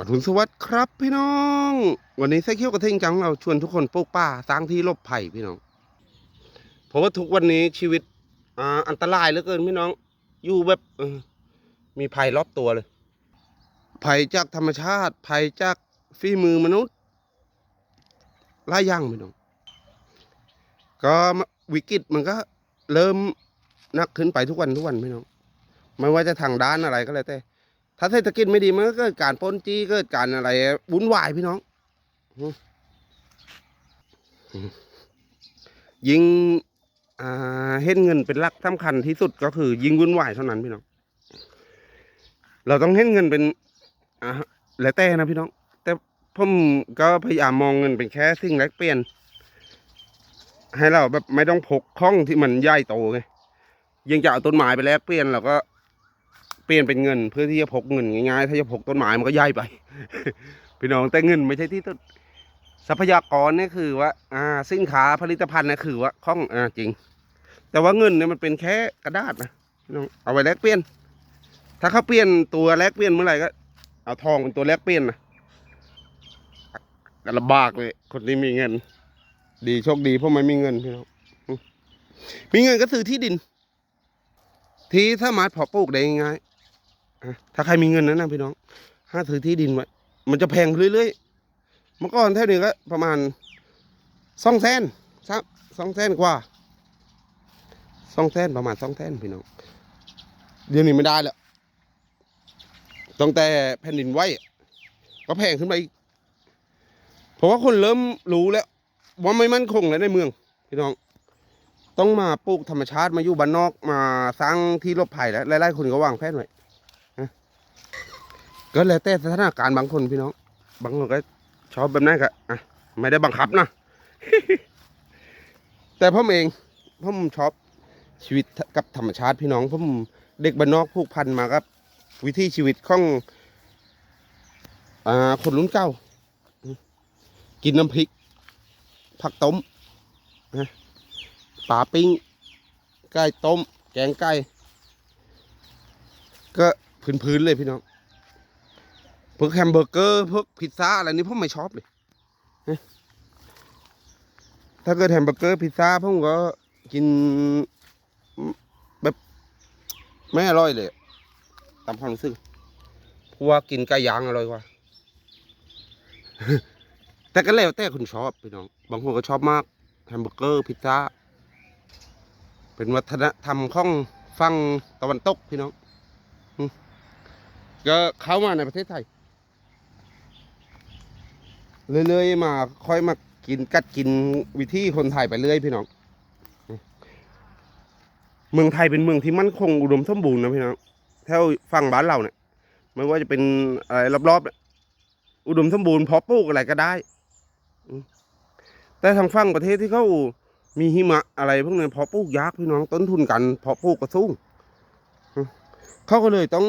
อรุณสวัสดิ์ครับพี่น้อง วันนี้ไส้เขี้ยวกระเท่งจังเราชวนทุกคนปลูกป่าสร้างที่ลบภัยพี่น้อง เพราะว่าทุกวันนี้ชีวิตอ่าอันตรายเหลือเกินพี่น้องอยู่แบบมีภัยรอบตัวเลย ภัยจากธรรมชาติภัยจากฝีมือมนุษย์หลายอย่างพี่น้อง ก็วิกฤตมันก็เริ่มนักขึ้นไปทุกวันทุกวันพี่น้องไม่ว่าจะทางด้านอะไรก็แล้วแต่ ถ้าเศรษฐกิจไม่ดีมันก็เกิดการปนจี้เกิดการอะไรวุ่นวายพี่น้อง ยิงเห็นเงินเป็นหลักสำคัญที่สุดก็คือ ยิงวุ่นวายเท่านั้นพี่น้อง เราต้องเห็นเงินเป็นอ่าแล้วแต่นะพี่น้อง แต่ผมก็พยายามมองเงินเป็นแค่สิ่งแลกเปลี่ยน ให้เราแบบไม่ต้องพกข้องที่มันใหญ่โตไงยังจะเอาต้นไม้ไปแลกเปลี่ยนเราก็ ปลี่ยนเป็นเงินเพื่อที่จะพกเงินง่ายๆ ถ้าจะพกต้นไม้มันก็ย่ายไปพี่น้องแต่เงินไม่ใช่ที่สุดทรัพยากรนี่คือว่า อ่า สินค้าผลิตภัณฑ์นี่คือว่าคล่องอ่าจริง แต่ว่าเงินเนี่ยมันเป็นแค่กระดาษนะพี่น้องเอาไว้แลกเปลี่ยน ถ้าเขาเปลี่ยนตัวแลกเปลี่ยนเมื่อไหร่ก็ เอาทองเป็นตัวแลกเปลี่ยนนะลำบากเลย คนที่มีเงิน ดีโชคดีเพราะไม่มีเงินพี่น้องมีเงินก็ซื้อที่ดิน ที่สามารถเพาะปลูกได้ง่าย ถ้าใครมีเงินนะนะพี่น้องห้าซื้อที่ดินไว้มันจะแพงเรื่อยๆเมื่อก่อนเท่านี้ก็ประมาณสองแสนสักสองแสนกว่าสองแสนประมาณสองแสนพี่น้องเดี๋ยวนี้ไม่ได้แล้วตั้งแต่แผ่นดินไหวก็แพงขึ้นไปอีกเพราะว่าคนเริ่มรู้แล้ว ว่าไม่มั่นคงแล้วในเมือง พี่น้อง ต้องมาปลูกธรรมชาติมาอยู่บ้านนอกมาสร้างที่หลบภัยแล้วหลายๆคนก็วางแผนไว้ ก็แล้วแต่สถานการณ์บางคนพี่น้อง บางคนก็ชอบแบบนั้นก็อะไม่ได้บังคับนะ แต่ผมเองผมชอบชีวิตกับธรรมชาติพี่น้องผมเด็กบ้านนอกผูกพันมากับ วิถีชีวิตของอ่าคนรุ่นเก่า กินน้ำพริก ผักต้มปลาปิ้งไก่ต้ม แกงไก่ก็ พื้นๆเลยพี่น้องพวกแฮมเบอร์เกอร์พวกพิซซ่าอะไรนี้ผมไม่ชอบเลยถ้าเกิดแฮมเบอร์เกอร์พิซซ่าผมก็กินแบบไม่อร่อยเลยตามความรู้สึกเพราะว่ากินไก่ย่างอร่อยกว่าแต่ก็แล้วแต่คุณชอบพี่น้อง บางคนก็ชอบมากแฮมเบอร์เกอร์พิซซ่า เป็นวัฒนธรรมของฝั่งตะวันตกพี่น้อง ก็เข้ามาในประเทศไทย เรื่อยๆมาค่อยมากินกัดกินวิธีคนไทยไปเรื่อยพี่น้อง เมืองไทยเป็นเมืองที่มั่นคงอุดมสมบูรณ์นะพี่น้องแถวฝั่งบ้านเราเนี่ยไม่ว่าจะเป็นอะไรรอบๆเนี่ยอุดมสมบูรณ์เพาะปลูกอะไรก็ได้ แต่ทางฝั่งประเทศที่เขามีหิมะอะไรพวกนี้เพาะปลูกยากพี่น้องต้นทุนกันเพาะปลูกก็สูงเขาก็เลยต้อง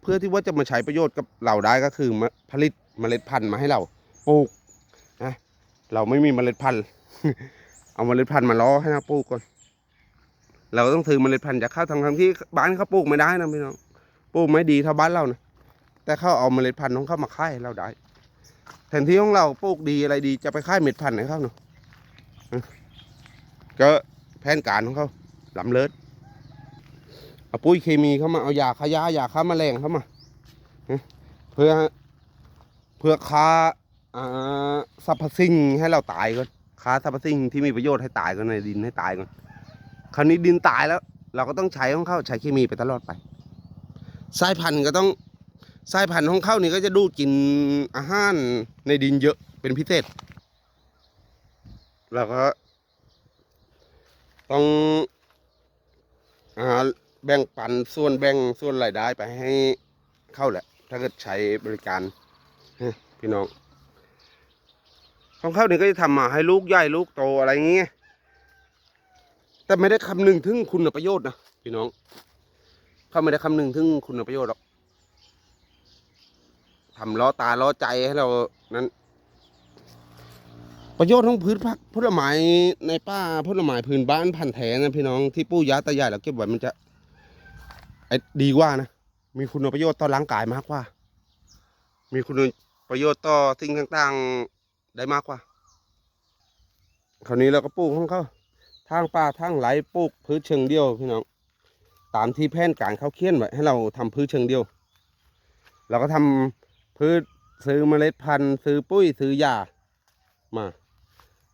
เพื่อที่ว่าจะมาใช้ประโยชน์กับเราได้ก็คือมาผลิตเมล็ดพันธุ์มาให้เราปลูกนะเราไม่มีเมล็ดพันธุ์ เอาเมล็ดพันธุ์มาล้อให้เราปลูกก่อน เราต้องซื้อเมล็ดพันธุ์จากข้าวทางทางที่บ้านเขาปลูกไม่ได้นะพี่น้องปลูกไม่ดีเท่าบ้านเรานะแต่เขาเอาเมล็ดพันธุ์ของเขามาค่ายให้เราได้แทนที่ของเราปลูกดีอะไรดีจะไปค่ายเม็ดพันธุ์ให้เขาเนาะก็แผนการของเขาล้ำเลิศ เอาปุ๋ยเคมีเข้ามาเอายาฆ่ายายาฆ่าแมลงเข้ามาเพื่อเพื่อค้าอ่าสรรพสิ่งให้เราตายก่อนค้าสรรพสิ่งที่มีประโยชน์ให้ตายก่อนในดินให้ตายก่อนคราวนี้ดินตายแล้ว เราก็ต้องใช้ของเข้าใช้เคมีไปตลอดไปสายพันธุ์ก็ต้องสายพันธุ์ของเข้านี่ก็จะดูดกินอาหารในดินเยอะเป็นพิเศษเราก็ต้องอ่า แบ่งปันส่วนแบ่งส่วนรายได้ไปให้เข้าแหละ ถ้าเกิดใช้บริการพี่น้องของเข้านี่ก็จะทำมาให้ลูกใหญ่ลูกโตอะไรอย่างเงี้ยแต่ไม่ได้คำนึงถึงคุณประโยชน์นะพี่น้อง เขาไม่ได้คำนึงถึงคุณประโยชน์หรอกทำล้อตาล้อใจให้เรานั้น ประโยชน์ของพื้นผักผลไม้ในป่าผลไม้พื้นบ้านพันแท้นะพี่น้องที่ปู่ย่าตายายเราเก็บไว้มันจะ ไอ้ดีกว่านะ มีคุณประโยชน์ต่อร่างกายมากกว่า มีคุณประโยชน์ต่อสิ่งต่างๆได้มากกว่า คราวนี้เราก็ปลูกของเขาทางป่าทางไหลปลูกพืชเชิงเดียวพี่น้องตามที่แผนการเขาเขียนไว้ให้เราทำพืชเชิงเดียว เราก็ทำพืชซื้อเมล็ดพันธุ์ซื้อปุ้ยซื้อยามา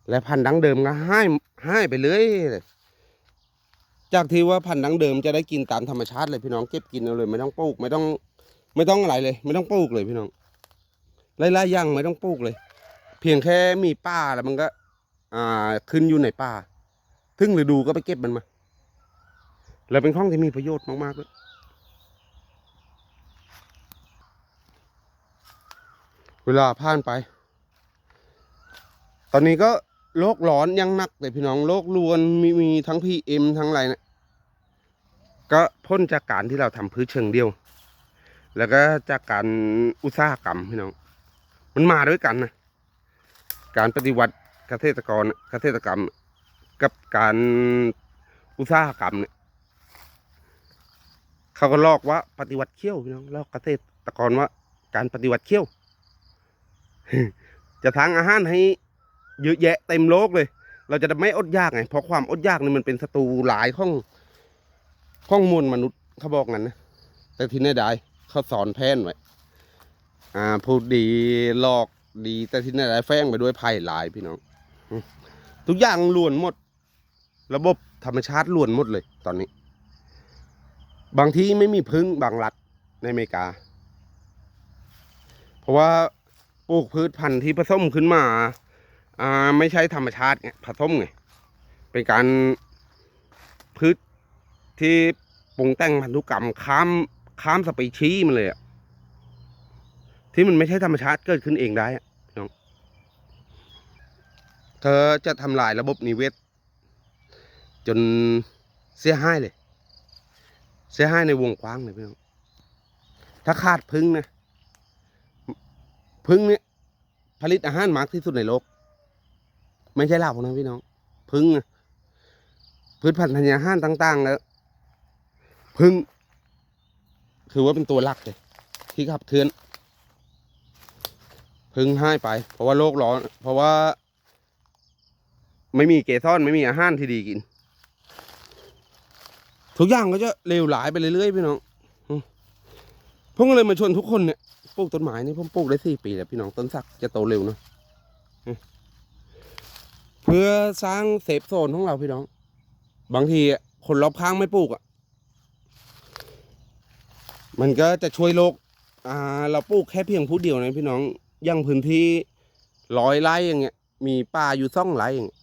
และพันธุ์ดั้งเดิมก็ให้ให้ไปเลย จากที่ว่าพันธุ์ดั้งเดิมจะได้กินตามธรรมชาติเลยพี่น้องเก็บกินเอาเลย ไม่ต้องปลูกไม่ต้อง ไม่ต้องอะไรเลย ไม่ต้องปลูกเลยพี่น้องไล่ๆย่างไม่ต้องปลูกเลย เพียงแค่มีป่าแล้วมันก็ อ่าขึ้นอยู่ในป่าถึงฤดูก็ไปเก็บมันมา แล้วเป็นข้องที่มีประโยชน์มากๆเลยเวลาผ่านไป ตอนนี้ก็ โลกร้อนยังหนักเลยพี่น้องโลกรวนมีมีทั้งพีเอ็มทั้งอะไรนะก็พ้นจากการที่เราทำพืชเชิงเดียว แล้วก็จากการอุตสาหกรรมพี่น้อง มันมาด้วยกันนะการปฏิวัติเกษตรกรเกษตรกรรม กับการอุตสาหกรรมเนี่ยเขาก็ลอกว่าปฏิวัติเขี้ยวพี่น้องลอกเกษตรกรว่า การปฏิวัติเขี้ยว จะทางอาหารให้ เยอะแยะเต็มโลกเลย เราจะไม่อดยากไง เพราะความอดยากนี่มันเป็นศัตรูหลายของของมวลมนุษย์เขาบอกงั้นนะ แต่ที่ไหนได้เขาสอนแพนไว้ อ่าพูดดีหลอกดีแต่ที่ไหนได้แฝงไปด้วยภัยหลายพี่น้อง ทุกอย่างล้วนหมด ระบบธรรมชาติล้วนหมดเลย ตอนนี้ บางที่ไม่มีพึ่งบางรัฐในอเมริกา เพราะว่าปลูกพืชพันธุ์ที่ผสมขึ้นมา อ่าไม่ใช่ธรรมชาติไงผสมไงเป็นการพืชที่ปรุงแต่งพันธุกรรมข้ามข้ามสปีชีส์มันเลยอะที่มันไม่ใช่ธรรมชาติเกิดขึ้นเองได้พี่น้องเธอจะทำลายระบบนิเวศ จนเสียหายเลย เสียหายในวงกว้างเลยพี่น้องถ้าขาดพึ่งนะพึ่งเนี่ยผลิตอาหารมากที่สุดในโลก ไม่ใช่เรานะพี่น้อง พึ่งนะพืชพันธุ์ธัญญาหารต่างๆแล้วพึ่ง คือว่าเป็นตัวหลักเลยที่ขับเคลื่อนพึ่งให้ไป เพราะว่าโลกร้อน เพราะว่า ไม่มีเกสรไม่มีอาหารที่ดีกิน ทุกอย่างก็จะเลวหลายไปเรื่อยๆพี่น้องผมก็เลยมาชวนทุกคนเนี่ยปลูกต้นไม้นี่ผมปลูกได้สี่ปีแล้วพี่น้องต้นสักจะโตเร็วเนอะ เพื่อสร้างเซฟโซนของเราพี่น้อง บางทีคนรอบข้างไม่ปลูกอะ มันก็จะช่วยโลก อ่า เราปลูกแค่เพียงผู้เดียวนะพี่น้องอยังพื้นที่ร้อยไร่อย่างเงี้ย มีป่าอยู่สองไร่อย่างเงี้ย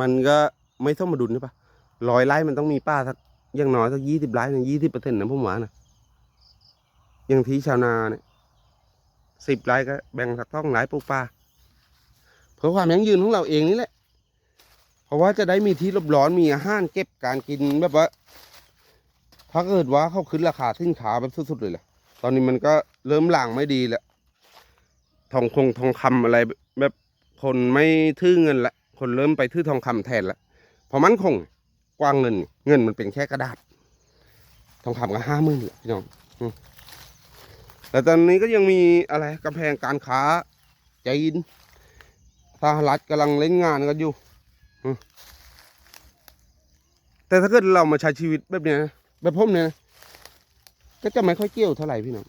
มันก็ไม่สมดุลใช่ปะร้อยไร่มันต้องมีป่าสักอยังน้อยสักยี่สิบไร่นะยี่สิบเปอร์เซ็นต์นะผมว่านะอย่างที่ชาวนาเนี่ยสิบไร่ก็แบ่งสักต้องไร่ปลูกป่าเพื่อความยั่งยืนของเราเองนี่แหละ เพราะว่าจะได้มีที่หลบร้อนมีอาหารเก็บการกินแบบว่า ถ้าเกิดว่าเขาขึ้นราคาสินค้าแบบสุดๆเลยแหละตอนนี้มันก็เริ่มหลังไม่ดีแล้วทองคงทองคำอะไรแบบคนไม่ทื่อเงินละคนเริ่มไปทื่อทองคำแทนละเพราะมันคงกว้างเงิน เงินมันเป็นแค่กระดาษ ทองคำก็ห้าหมื่นแหละพี่น้องแต่ตอนนี้ก็ยังมีอะไรกำแพงการค้าจีนสหรัฐกำลังเล่นงานกันอยู่ แต่ถ้าเกิดเรามาใช้ชีวิตแบบเนี้ยแบบผมเนี่ยนะก็จะไม่ค่อยเกี่ยวเท่าไหร่พี่น้อง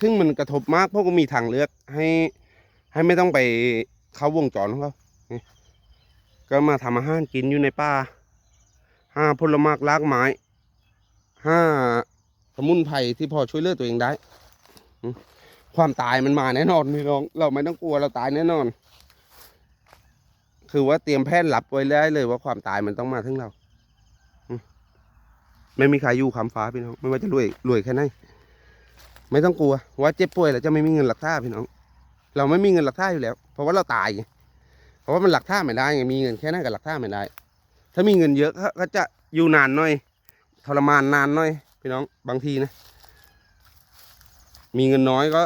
ซึ่งมันกระทบมากเพราะก็มีทางเลือกให้ให้ไม่ต้องไปเข้าวงจรของเขาก็มาทำอาหารกินอยู่ในป่าห้าผลไม้รากไม้ห้าสมุนไพรที่พอช่วยเลือตัวเองได้ ความตายมันมาแน่นอนพี่น้อง เราไม่ต้องกลัวเราตายแน่นอน คือว่าเตรียมแพทย์รับไว้ได้เลยว่าความตายมันต้องมาถึงเรา ไม่มีใครอยู่คำฟ้าพี่น้อง ไม่ว่าจะรวยรวยแค่ไหน ไม่ต้องกลัว ว่าเจ็บป่วยแล้วจะไม่มีเงินหลักท่าพี่น้อง เราไม่มีเงินหลักท่าอยู่แล้ว เพราะว่าเราตายไงเพราะว่ามันหลักท่าไม่ได้ไงมีเงินแค่นั้นกับหลักท่าไม่ได้ ถ้ามีเงินเยอะก็ก็จะอยู่นานหน่อย ทรมานนานหน่อย พี่น้อง บางทีนะ มีเงินน้อยก็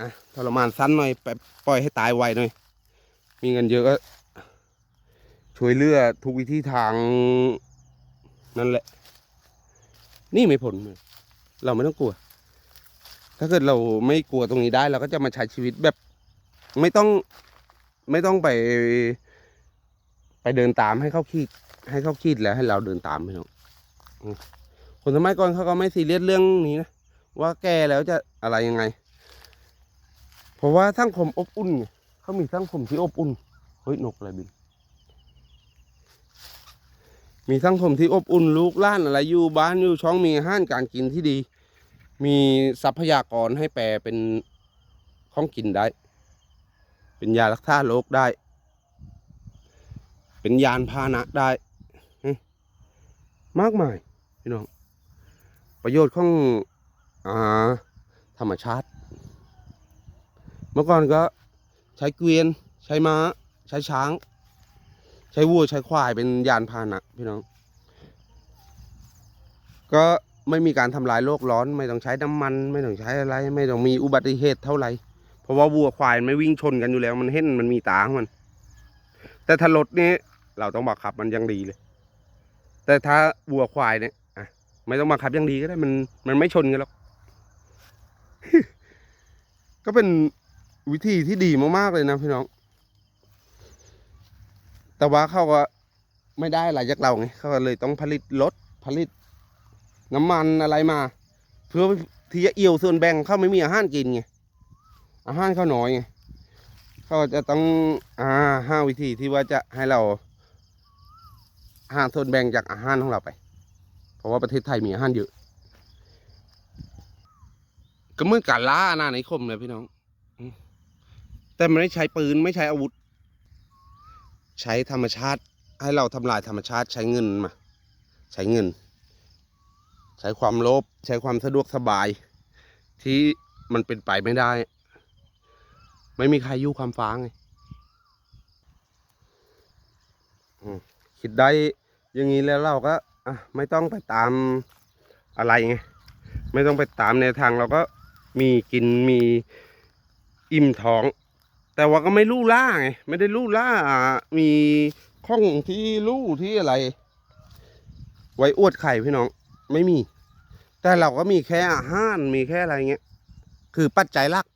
อะทรมานสั้นหน่อยไปปล่อยให้ตายไวหน่อย มีเงินเยอะก็ ช่วยเลือทุกวิธีทางนั่นแหละ นี่ไม่ผลเลยเราไม่ต้องกลัว ถ้าเกิดเราไม่กลัวตรงนี้ได้เราก็จะมาใช้ชีวิตแบบ ไม่ต้องไม่ต้องไป ไปเดินตามให้เขาขีด ให้เขาขีดแล้วให้เราเดินตามพี่น้องอืมคนสมัยก่อนเขาก็ไม่ซีเรียสเรื่องนี้นะว่าแก่แล้วจะอะไรยังไง เพราะว่าสังคมอบอุ่นเขามีสังคมที่อบอุ่นเฮ้ยนกอะไรบิน มีสังคมที่อบอุ่นลูกล้านอะไรอยู่บ้านอยู่ช่องมีอาห้านการกินที่ดี มีทรัพยากรให้แปลเป็นของกินได้ เป็นยารักษาโรคได้ เป็นยานพาหนะได้ มากมายพี่น้องประโยชน์ของอ่าธรรมชาติ เมื่อก่อนก็ใช้เกวียน ใช้ม้า ใช้ช้าง ใช้วัวใช้ควายเป็นยานพาหนะพี่น้อง ก็ไม่มีการทำลายโลกร้อน ไม่ต้องใช้น้ำมัน ไม่ต้องใช้อะไร ไม่ต้องมีอุบัติเหตุเท่าไหร่เพราะว่าวัวควายไม่วิ่งชนกันอยู่แล้วมันเห็นมันมีตาของมัน แต่ถ้ารถนี้เราต้องบังคับมันยังดีเลย แต่ถ้าวัวควายเนี่ยอะไม่ต้องบังคับยังดีก็ได้มันมันไม่ชนกันหรอกก็เป็นวิธีที่ดีมากๆเลยนะพี่น้อง แต่ว่าเขาก็ไม่ได้อะไรจากเราไงเขาก็เลยต้องผลิตรถผลิต น้ำมันอะไรมา เพื่อที่จะเอี่ยวส่วนแบ่งเขาไม่มีอาหารกินไงอาหารเขาน้อยไงเขาจะต้องอ่าห้าวิธีที่ว่าจะให้เราหาส่วนแบ่งจากอาหารของเราไป เพราะว่าประเทศไทยมีอาหารเยอะก็เหมือนการล่าอาณานิคมเลยพี่น้อง แต่มันไม่ใช้ปืนไม่ใช้อาวุธ ใช้ธรรมชาติ ให้เราทำลายธรรมชาติใช้เงินมา ใช้เงิน ใช้ความโลภใช้ความสะดวกสบาย ที่มันเป็นไปไม่ได้ ไม่มีใครยู่ความฟ้าไงคิดได้อย่างนี้แล้วเราก็ไม่ต้องไปตามอะไรไงไม่ต้องไปตามในวทางเราก็มีกินมีอิ่มท้อง แต่ว่าก็ไม่ลู่ล่าไงไม่ได้ลู่ล่า มีข้องที่ลู่ที่อะไร ไว้อวดไข่พี่น้อง ไม่มี แต่เราก็มีแค่อาหารมีแค่อะไรเงี้ย คือปัจจัยหลัก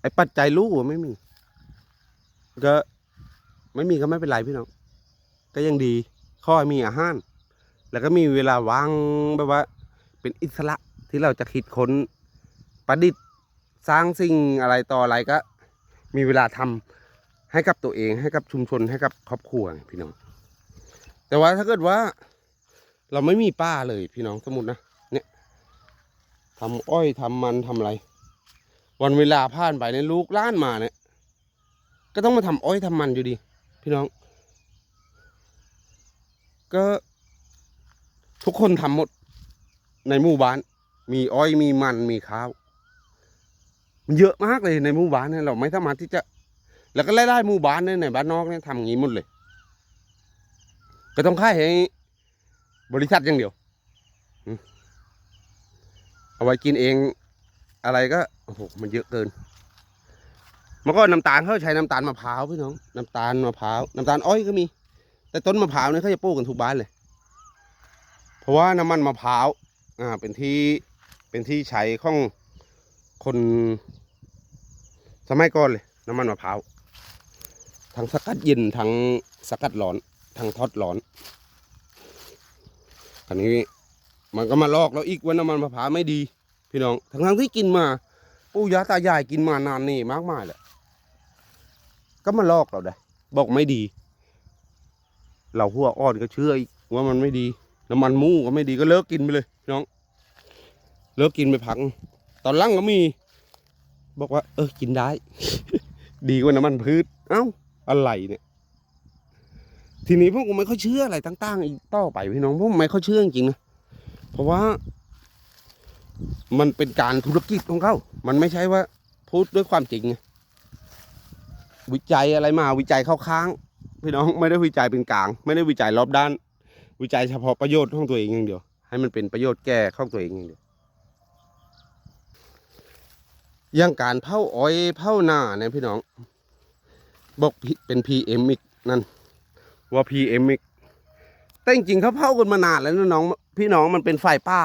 ไอ้ปัจจัยลู่ไม่มี ก็ไม่มีก็ไม่เป็นไรพี่น้อง ก็ยังดีข้อมีอาหาร แล้วก็มีเวลาว่างแบบว่า เป็นอิสระที่เราจะคิดค้นประดิษฐ์ สร้างสิ่งอะไรต่ออะไรก็ มีเวลาทำให้กับตัวเองให้กับชุมชนให้กับครอบครัวพี่น้อง แต่ว่าถ้าเกิดว่า เราไม่มีป้าเลยพี่น้องสมมตินะเนี่ยทำอ้อยทำมันทำอะไร วันเวลาผ่านไปในยลูกล้านมาเนี่ย ก็ต้องมาทำอ้อยทำมันอยู่ดี พี่น้อง ก็ทุกคนทำหมดในหมู่บ้าน มีอ้อยมีมันมีข้าว มันเยอะมากเลยในหมู่บ้านเนี่ยเราไม่สามารถที่จะ แล้วก็ไล่ไล่หมู่บ้านเนี่ยในบ้านนอกเนี่ยทำอย่างนี้หมดเลย ก็ต้องค่ายให้บริษัทอย่างเดียวเอาไว้กินเองอะไรก็โอ้โหมันเยอะเกินมื่อก่อนน้ำตาลเขาใช้น้ำตาลมะพร้าวพี่น้องน้ำตาลมะพร้าวน้ำตาลอ้อยก็มี แต่ต้นมะพร้าวเนี่ยเขาจะปลูกกันทุกบ้านเลย เพราะว่าน้ำมันมะพร้าวอ่าเป็นที่เป็นที่ใช้ของคน สมัยก่อนเลยน้ำมันมะพร้าวทั้งสกัดเย็นทั้งสกัดร้อนทั้งทอดร้อนอันนี้มันก็มาลอกแล้วอีกว่าน้ำมันมะพร้าวไม่ดี พี่น้องทั้งทั้งที่กินมาปู่ย่าตายายกินมานานนี่มากมายแหละก็มาลอกเราได้ บอกไม่ดี เราหัวอ่อนก็เชื่ออีกว่ามันไม่ดี น้ำมันมูก็ไม่ดีก็เลิกกินไปเลยพี่น้อง เลิกกินไปพักตอนหลังก็มี บอกว่า เออกินได้ ดีกว่าน้ำมันพืช เอ้า อะไรเนี่ย ทีนี้พวกผมไม่ค่อยเชื่ออะไรต่าง ๆ อีกต่อไปพี่น้องพวกผมไม่ค่อยเชื่อจริงนะเพราะว่า มันเป็นการธุรกิจของเขา มันไม่ใช่ว่า พูดด้วยความจริง วิจัยอะไรมา วิจัยเข้าข้าง พี่น้องไม่ได้วิจัยเป็นกลาง ไม่ได้วิจัยรอบด้าน วิจัยเฉพาะประโยชน์ของตัวเองอย่างเดียว ให้มันเป็นประโยชน์แก่ของตัวเองอย่างเดียวอ ย่างการเผาอ้อยเผาหน้าเนี่ยพี่น้องบอกเป็น PM อีกนั่นว่า PM อีกแต่จริงๆเขาเผากันมานานแล้วนะน้อง พี่น้องมันเป็นไฟป่า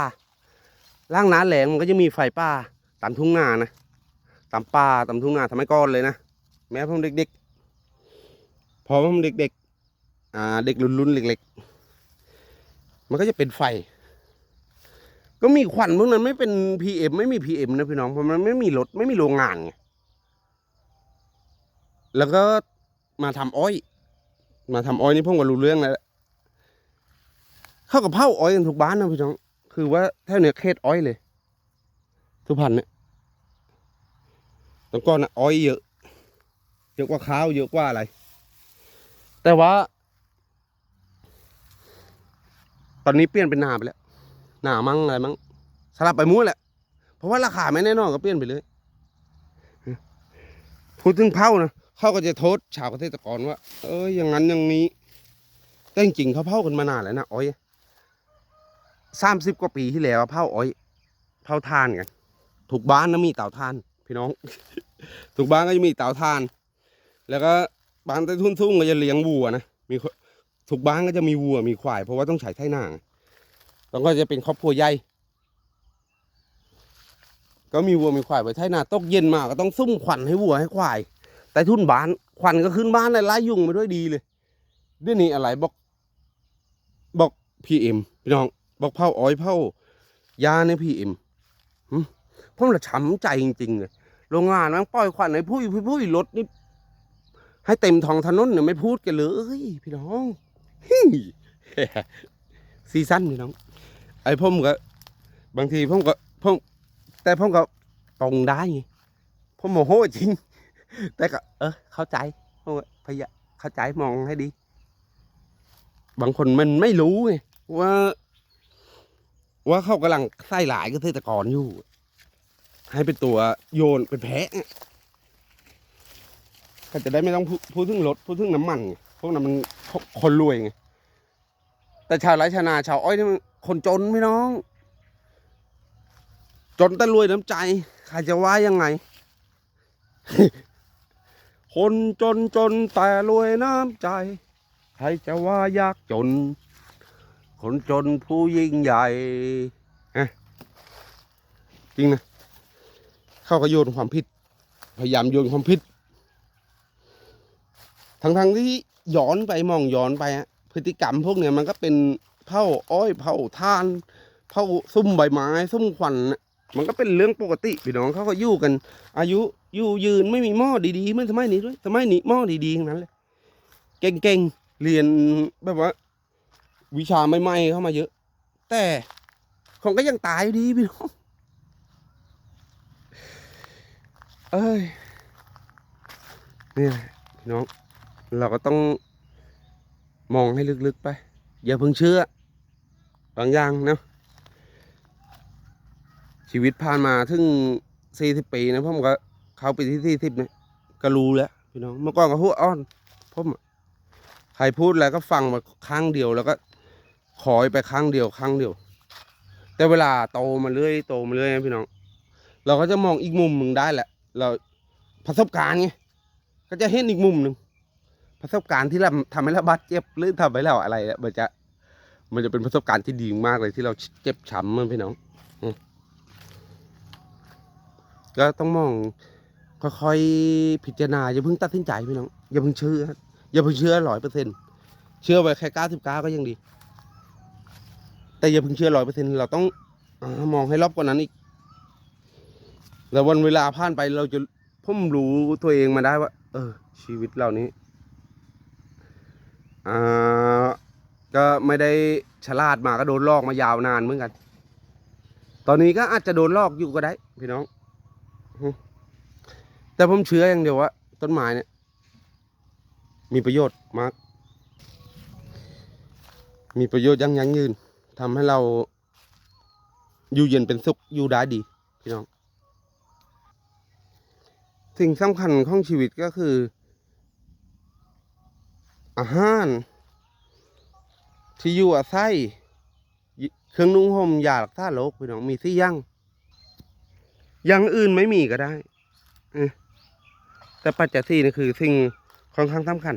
ล่างน้าแหลงมันก็จะมีไฟป่าตามทุ่งนานะตามป่าตามทุ่งนาทำไมยก่อนเลยนะแม้ผมเด็กๆพอผมเด็กๆอ่าเด็กรุ่นๆเล็กๆมันก็จะเป็นไฟ ก็มีควันพวกนั้นไม่เป็นพีเอไม่มีพีเอนะพี่น้องเพราะมันไม่มีรถไม่มีโรงงานไงแล้วก็มาทำอ้อย มาทำอ้อยนี่ผมก็รู้เรื่องแล้วเข้ากับเผาอ้อยกันทุกบ้านนะพี่น้อง คือว่าแถวเนี้ยเขตอ้อยเลยสุพรรณเนี่ยต่ก่อนนะอ้อยเยอะเยอะกว่าข้าวเยอะกว่าอะไร แต่ว่า ตอนนี้เปลี่ยนเป็นนาไปแล้ว หนามั้งอะไรมั้งสลับไปมั่วแหละ เพราะว่าราคาไม่แน่นอนก็เปลี่ยนไปเลยพูดถึงเผานะเขาก็จะโทษชาวเกษตรกรว่า เอ้ยอย่างนั้นอย่างนี้ แต่จริงเขาเผากันมานานแล้วนะอ้อยสามสิบกว่าปีที่แล้วเผาอ้อยเผาถ่านกันทุกบ้านนะมีเตาถ่าน พี่น้อง ทุกบ้านก็จะมีเตาถ่าน แล้วก็บ้านใต้ทุ่นทุ่งก็จะเลี้ยงวัวนะมีทุกบ้านก็จะมีวัวมีควายเพราะว่าต้องใช้ไถนา แล้วก็จะเป็นครอบครัวใหญ่ ก็มีวัวมีควายไว้ไถนาตกเย็นมาก็ต้องซุ่มขวัญให้วัวให้ควาย แต่ทุ่นบ้านขวัญก็ขึ้นบ้านเลยไล่ยุงมาด้วยดีเลยเรื่องนี้อะไรบอกบอกพีเอ็มพี่น้องบอกเผาอ้อยเผายาในพีเอ็มผมละช้ำใจจริงๆเลยโรงงานมันปล่อยขวัญให้ผู้ยผู้ยรถนี่ให้เต็มท้องถนนเนี่ยไม่พูดกันเลยพี่น้องฮิซีซั่นพี่น้อง ไอ้ผมก็ บางทีผมก็ผมแต่ผมก็ตรงได้ไงผมโมโหจริง แต่ก็ เออ เข้าใจผมก็พยายามเข้าใจมองให้ดี บางคนมันไม่รู้ไงว่า ว่าเขากำลังใส่หลายเกษตรกรอยู่ ให้เป็นตัวโยนเป็นแพะก็จะได้ไม่ต้องพูดถึงรถพูดถึงน้ำมัน พวกนั้นมันคนรวยไงแต่ชาวไร่ชาวนาชาวอ้อยนี่มัน คนจนไม่น้อง จนแต่รวยน้ำใจ ใครจะว่ายังไง คนจนจนแต่รวยน้ำใจ ใครจะว่ายากจน คนจนผู้ยิ่งใหญ่จริงนะเข้าก็โยนความผิด พยายามโยนความผิด ทั้งๆที่ย้อนไปมองย้อนไปพฤติกรรมพวกเนี้ยมันก็เป็น เผาอ้อยเผาท่านเผาซุ่มใบไม้ซุ่มควันน่ะมันก็เป็นเรื่องปกติพี่น้องเขาก็อยู่กัน อายุอยู่ยืนไม่มีหม้อดีๆเหมื่อนสมัยนี้ด้วยสมัยนี้หม้อดีๆทั้งนั้นเลยเก่งๆเรียนแบบว่า วิชาใหม่ๆเข้ามาเยอะ แต่คงก็ยังตายดีพี่น้องเอ้ยเนี่ยพี่น้อง เราก็ต้องมองให้ลึกๆไป อย่าเพิ่งเชื่อบางอย่างนะชีวิตผ่านมาถึงสี่สิบปีนะผมก็เข้าไปที่สี่สิบเนี่ยก็รู้แล้วพี่น้องเมื่อก่อนก็พูดอ้อนผมอะใครพูดอะไรก็ฟังมาข้างเดียวแล้วก็คอยไปข้างเดียวข้างเดียว แต่เวลาโตมาเรื่อยโตมาเรื่อยนะพี่น้อง เราก็จะมองอีกมุมหนึ่งได้แหละ เราประสบการณ์ไงก็จะเห็นอีกมุมหนึ่ง ประสบการณ์ที่เราทำให้เราบาดเจ็บหรือทำให้เราอะไรอะมันจะ มันจะเป็นประสบการณ์ที่ดีมากเลยที่เราเจ็บช้ำมันพี่น้องก็ต้องมองค่อยๆพิจารณาอย่าเพิ่งตัดสินใจพี่น้องอย่าเพิ่งเชื่ออย่าเพิ่งเชื่อร้อยเปอร์เซ็นเชื่อไปแค่เก้าสิบเก้าก็ยังดี แต่อย่าเพิ่งเชื่อร้อยเปอร์เซ็นเราต้องอมองให้รอบกว่านั้นอีกแล้ววันเวลาผ่านไปเราจะผมรู้ตัวเองมาได้ว่า เออ ชีวิตเรานี้ อ่าก็ไม่ได้ฉลาดมาก็โดนลอกมายาวนานเหมือนกัน ตอนนี้ก็อาจจะโดนลอกอยู่ก็ได้ พี่น้อง แต่ผมเชื่ออย่างเดียวว่า ต้นไม้เนี่ย มีประโยชน์มาก มีประโยชน์ยั่งยั่งยืนทำให้เราอยู่เย็นเป็นสุขอยู่ได้ดี พี่น้อง สิ่งสำคัญของชีวิตก็คือ อาหาร ที่อยู่อาศัยเครื่องนุ่งห่มยารักษาโรคพี่น้องมีที่ยั่งอยังอื่นไม่มีก็ได้แต่ปัจจัยสี่นี่คือสิ่งค่อนข้างสำคัญ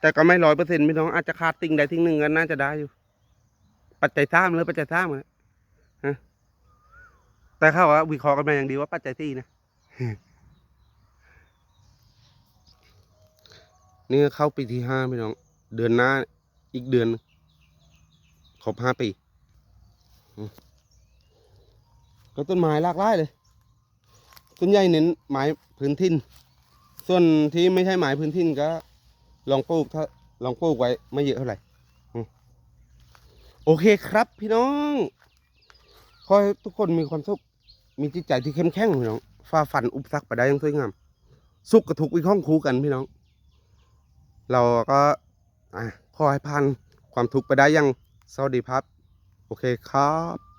แต่ก็ไม่ร้อยเปอร์เซ็นต์พี่น้องอาจจะขาดสิ่งใดสิ่งหนึ่งก็น่าจะได้อยู่ ปัจจัยสามเลยปัจจัยสามเลยแต่เขาว่าวิเคราะห์กันมาอย่างดีว่าปัจจัยสี่นะ นี่เข้าปีที่ห้าพี่น้อง เดือนหน้าอีกเดือนครบห้าปี ก็ต้นไม้หลากหลายเลยส่วนใหญ่เน้นไม้พื้นถิ่นส่วนที่ไม่ใช่ไม้พื้นถิ่นก็ ลองปลูกถ้าลองปลูกไว้ไม่เยอะเท่าไหร่โอเคครับ พี่น้องขอให้ทุกคนมีความสุข มีจิตใจที่เข้มแข็งพี่น้องฝ่าฟันอุปสรรคไปได้อยังสวยงาม สุขกับทุกข์วิข้องคูกันพี่น้อง เราก็อะขอให้ผ่านความทุกข์ไปได้อยังสวัสดีครับ โอเคครับ